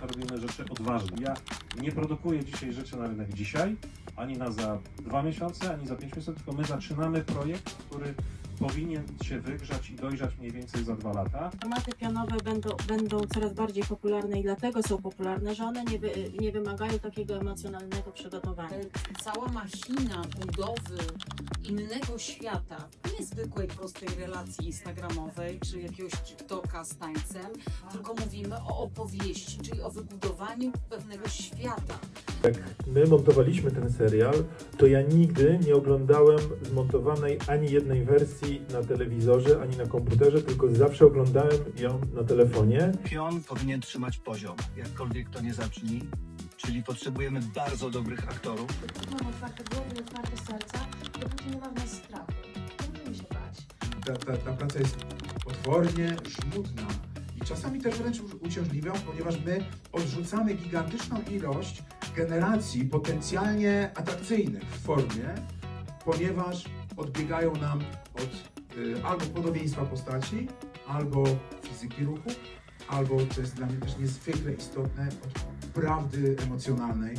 robimy rzeczy odważnie. Ja nie produkuję dzisiaj rzeczy na rynek dzisiaj, ani na za dwa miesiące, ani za pięć miesięcy, tylko my zaczynamy projekt, który powinien się wygrzać i dojrzać mniej więcej za dwa lata. Formaty pianowe będą, będą coraz bardziej popularne i dlatego są popularne, że one nie, wy, nie wymagają takiego emocjonalnego przygotowania. cała machina budowy innego świata, niezwykłej, prostej relacji instagramowej czy jakiegoś TikToka z tańcem, tylko mówimy o opowieści, czyli o wybudowaniu pewnego świata. Jak my montowaliśmy ten serial, to ja nigdy nie oglądałem zmontowanej ani jednej wersji na telewizorze, ani na komputerze, tylko zawsze oglądałem ją na telefonie. Pion powinien trzymać poziom, jakkolwiek to nie zabrzmi. Czyli potrzebujemy bardzo dobrych aktorów. mam otwarte głowy i otwarte serca, dopóki nie ma w nas strachu. Nie musimy się bać. ta, ta, ta praca jest potwornie żmudna i czasami też wręcz uciążliwa, ponieważ my odrzucamy gigantyczną ilość generacji potencjalnie atrakcyjnych w formie, ponieważ odbiegają nam od y, albo podobieństwa postaci, albo fizyki ruchu, albo, co jest dla mnie też niezwykle istotne, od prawdy emocjonalnej.